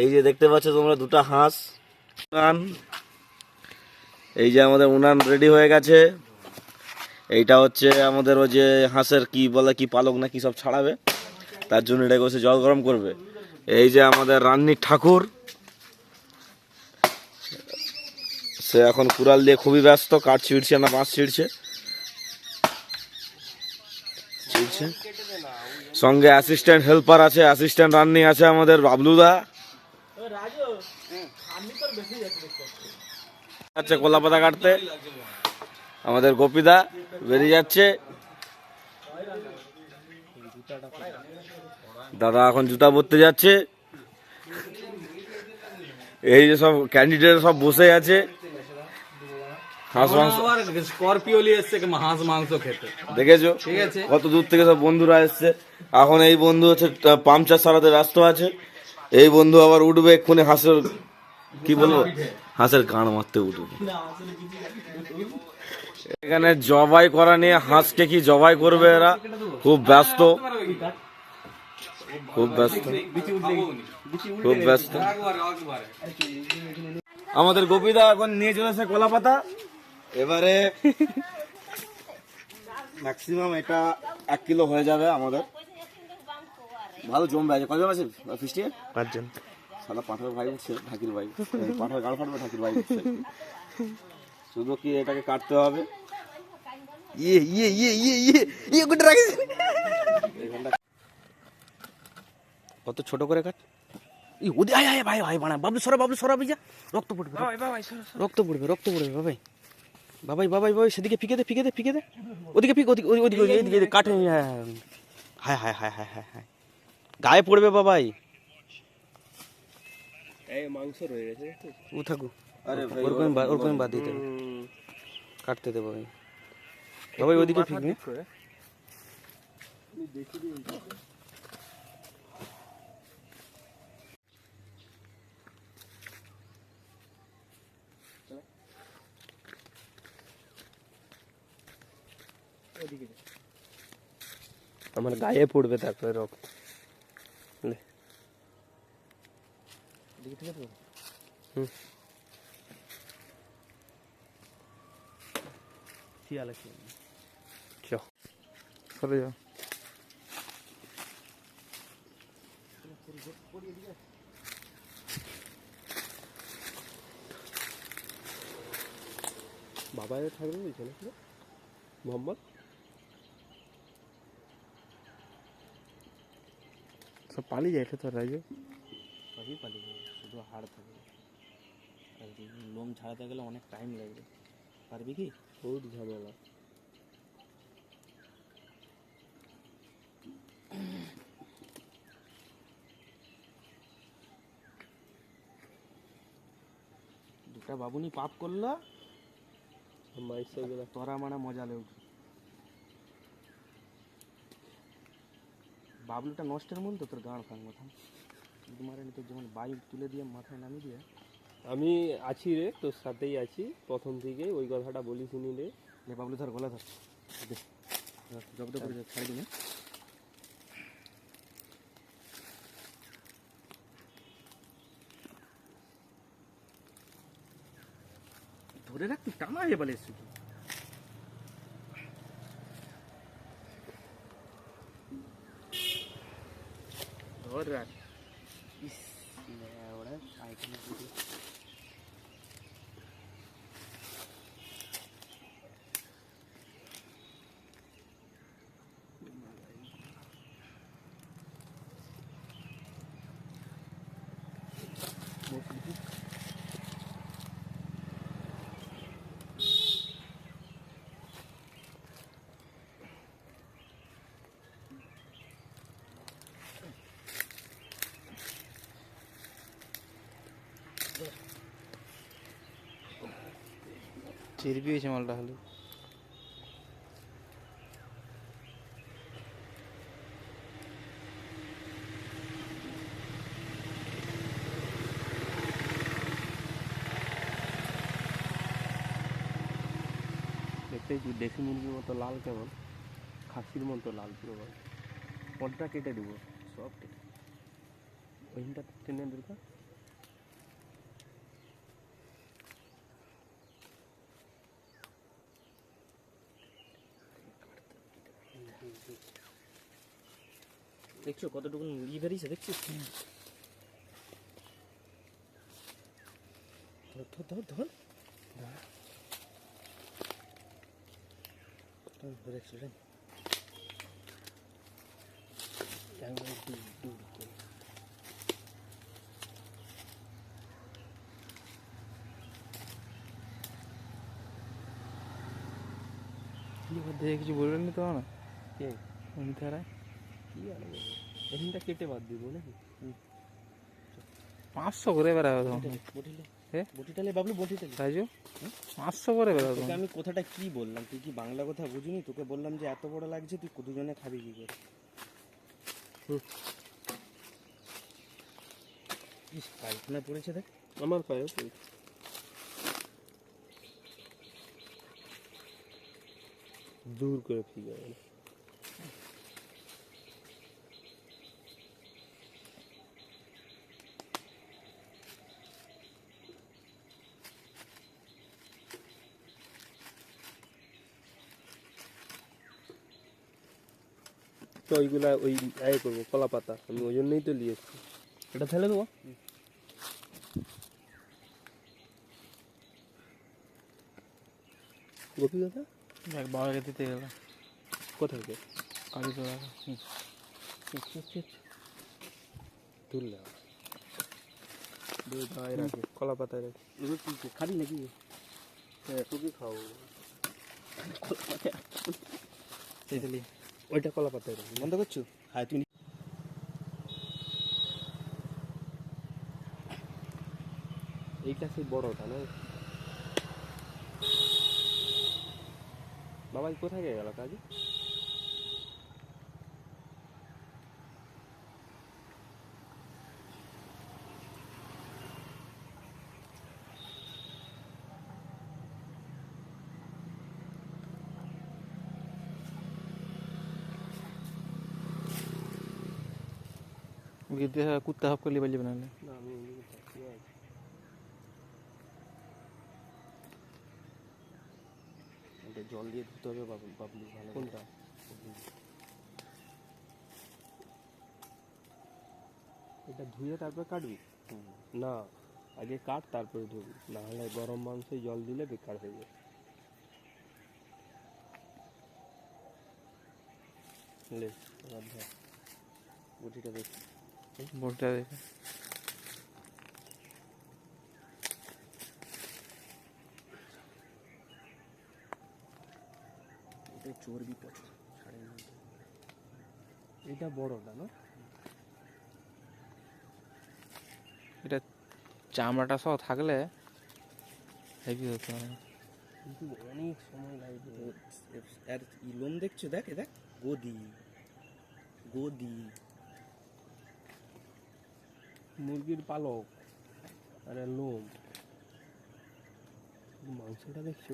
এই যে দেখতে পাচ্ছ তোমরা দুটো হাঁস। উনান। এই যে আমাদের উনান রেডি হয়ে গেছে। এইটা হচ্ছে আমাদের ওই যে হাঁসের কি বলে, কি পালক না কি সব ছাড়াবে। তার জন্য এটা বসে জল গরম করবে। এই যে আমাদের রান্নির ঠাকুর। সে এখন কুড়াল দিয়ে খুবই ব্যস্ত, কাঠ ছিঁড়ছে না, বাঁশ ছিঁড়ছে। ছিঁড়ছে। সঙ্গে অ্যাসিস্ট্যান্ট হেল্পার আছে অ্যাসিস্ট্যান্ট রান্নি আছে আমাদের বাবলুদা আচ্ছা কলা পাতা কাটতে। আমাদের গোপীদা বেরিয়ে যাচ্ছে। দাদা এখন জুতা পরতে যাচ্ছে। এই যে সব ক্যান্ডিডেট সব বসে আছে। হাঁস মাংস? আবার স্করপিও নিয়ে এসছে হাঁস মাংস খেতে। দেখেছ? ঠিক আছে? কত দূর থেকে সব বন্ধুরা এসছে। এখন এই বন্ধু হচ্ছে সারাতে ব্যস্ত আছে। এই বন্ধু আবার উঠবে এক্ষুনি হাঁসের কি বলব? হাঁসের গান মারতে উঠবে। এখানে জবাই করা নিয়ে হাঁসকে কি জবাই করবে এরা? খুব ব্যস্ত। খুব ব্যস্ত। খুব ব্যস্ত। আমাদের গোপীদা এখন নিয়ে চলেছে কলা পাতা এবারে ম্যাক্সিমাম এটা এক কিলো হয়ে যাবে আমাদের। ভালো জমবে আছে কজন আছে ফিস্টি পাঁচজন। সাদা পাঠার ভাই উঠছে ঢাকির ভাই। পাঠার গাল ফাটবে ঢাকির ভাই উঠছে। শুধু কি এটাকে কাটতে হবে? ইয়ে ইয়ে ইয়ে ইয়ে ইয়ে ইয়ে গুটে রাখিস। কত ছোট করে কাট? ই ওদি আয় আয় ভাই ভাই বানা বাবলু সরা বাবলু সরা যা রক্ত পড়বে রক্ত পড়বে রক্ত পড়বে বাবাই বাবাই বাবাই বাবাই সেদিকে ফিকে দে ফিকে দে ফিকে দে। ওদিকে ফিক ওদিকে ওদিকে ওদিকে কাটে হ্যাঁ হায় হায়। হায় হায় হায় গায়ে পড়বে বাবাই। ও থাকু। আরে ভাই ওরকম ওরকম বাদ দিতে কাটতে দেবো ভাই বাবাই ওদিকে ফিকবে আমার গায়ে পড়বে তারপরে রক্ত। লে। হুম। চ। সরে যাও বাবা থাকবে মোহাম্মদ? পালিয়ে যায় তো রাজু সবই পালিয়ে যাবে শুধু হাড় থাকবে আর লোম ছাড়াতে গেলে অনেক টাইম লাগবে পারবি কি বহুত ঝামেলা দুটা বাবুনি পাপ করল তোরা মানে মজা লেউ বাবলুটা নষ্টের মূল তো তোর গাঁড় ফাং মাথা তোমার তোর যেমন বাইক তুলে দিয়ে মাথায় নামিয়ে দিয়ে। আমি আছি রে তোর সাথেই আছি প্রথম থেকে ওই কথাটা বলিস নি রে। লে বাবলু ধর গলা ধর। জব্দ করে দে, ছাড়ি দিন ধরে রাখ তুই টানা হয়ে বলে শুধু ধর রাখ ইস ওরা সাইকেল চিরবি হয়েছে মালটা হলে দেখতেই তুই দেশি মুরগির মতো লাল কেমন খাসির মতো লাল পুরো পদটা কেটে দেবো, সব কেটে। ওইটা টেনে দরকার। দেখছ? কতটুকু ইয়ে বেরিয়েছে দেখছিস ধর ধর ধর ধর। ধর ধরে ছিলেন একবার দূর দূর করে। দেখে কিছু বলবেন না তো? না কে? অমিত রায় কি আর এখানটা কেটে বাদ দিব নাকি? পাঁচশো করে বেড়াবে? বটিটালে বাবলু বটিটালে। পাঁচশো করে বেড়াবে আমি কথাটা কি বললাম? তুই কি বাংলা কথা বুঝিনি? তোকে বললাম যে এত বড় লাগছে তুই দুজনে খাবি কি করে? পায়খানা পড়েছে দেখ। আমার দূর করে ফিরে গেল তো ওইগুলা ওই এ করব কলা পাতা আমি ওই জন্যই তো নিয়ে এসছি। এটা ফেলে দেবো? গোপী কথা দেখ বাবাকে দিতে গেল কোথায় গে কালী তো তুললে রাখে কলা পাতায় রাখে খাবি নাকি? হ্যাঁ তোকে খাও তেতলি ওইটা কলা পাতা বন্ধ করছ? হ্যাঁ তুমি এইটা সেই বড়টা না? বাবা কোথায় গেল কাজে? ಗೆದ್ದೆ ಕೂತ ಹಾಕಲಿ ಬಲ್ಲಿ ಬನ್ನಿ জল দিয়ে ধুতে হবে বাবলি ভালো কোনটা এটা ধুয়ে তারপর কাটবি না আগে কাট তারপরে ধুবি না হলে গরম মাংসে জল দিলে বেকার হয়ে যাবে লে গুটিটা দেখি বোর্ডটা দেখে চর্বি প্রচুর সাড়ে এটা বড় না? এটা চামড়াটা সহ থাকলে হেভি হতো কিন্তু অনেক সময় লাগবে আর ই ইলম দেখছ? দেখ দেখ গদি। গদি। মুরগির পালক আর লোম। মাংসটা দেখছ?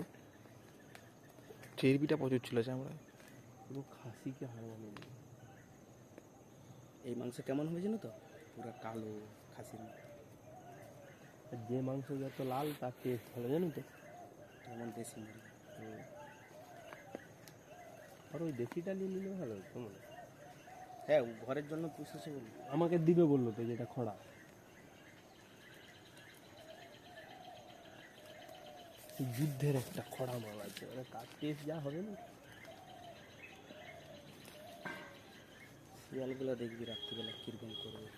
চর্বিটা প্রচুর ছিল আমরা। পুরো খাসিকে হার বানিয়ে এই মাংস কেমন হবে জানো তো? পুরো কালো খাসির মতো। আর যে মাংস যত লাল তার টেস্ট ভালো জানো তো? যেমন দেশি মুরগি। আর ওই দেশিটা নিয়ে নিলে ভালো হতো মনে হ্যাঁ। ও ঘরের জন্য পুষেছে বলে। আমাকে দিবে বলল তো যেটা খড়া। যুদ্ধের একটা খড়া মাল আছে। মানে তার টেস্ট যা হবে না। শিয়ালগুলো দেখবি রাত্রিবেলা কীরকম করবে।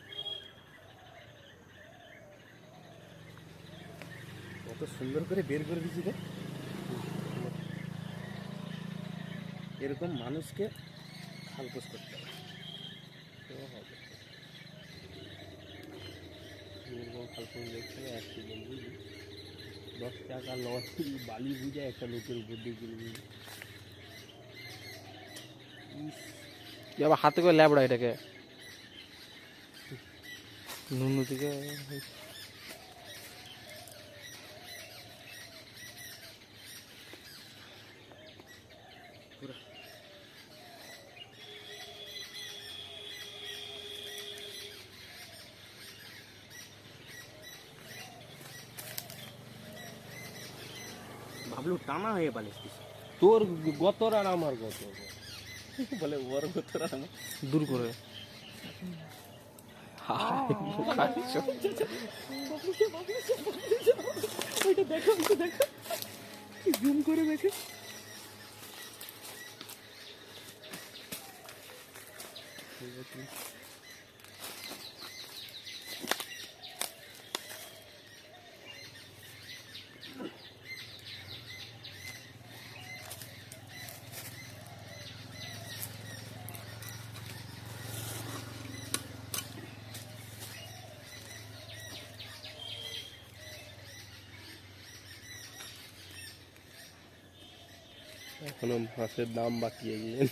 কত সুন্দর করে বের করে দিচ্ছি রে। এরকম মানুষকে খালপোষ করতে হবে। এরকম হবে। এক দশ টাকা লস বালি বুঝে একটা লোকের উপর দিয়ে আবার হাতে করে ল্যাবড়া এটাকে। নুনু থেকে বাবলু টানা হয়ে পালিয়েছিস তোর গতর আর আমার গত বলে ওর গতর আর আমার। দূর করে। দেখো দেখো। জুম করে দেখে। এখনও মাছের দাম বাকি এগিয়ে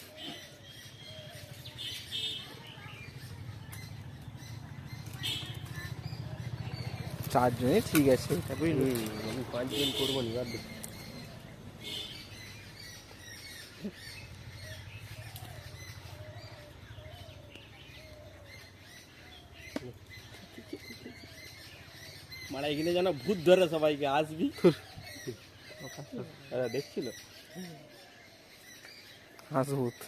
চারজনে ঠিক আছে আমি পাঁচজন করব নি বাদ। মারা এখানে যেন ভূত ধরে সবাইকে আসবি? দেখছিল? হাসভূত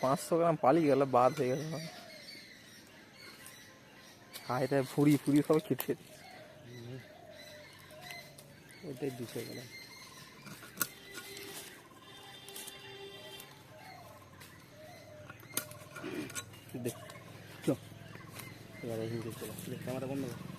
পাঁচশো গ্রাম পালিয়ে গেল, বাদ হয়ে গেল হায় রে ফুড়ি ফুড়ি সব কেটে ওইটাই দুশো গ্রাম। দেখ। এবার এখানকে চলো দেখ ক্যামেরা বন্ধ কর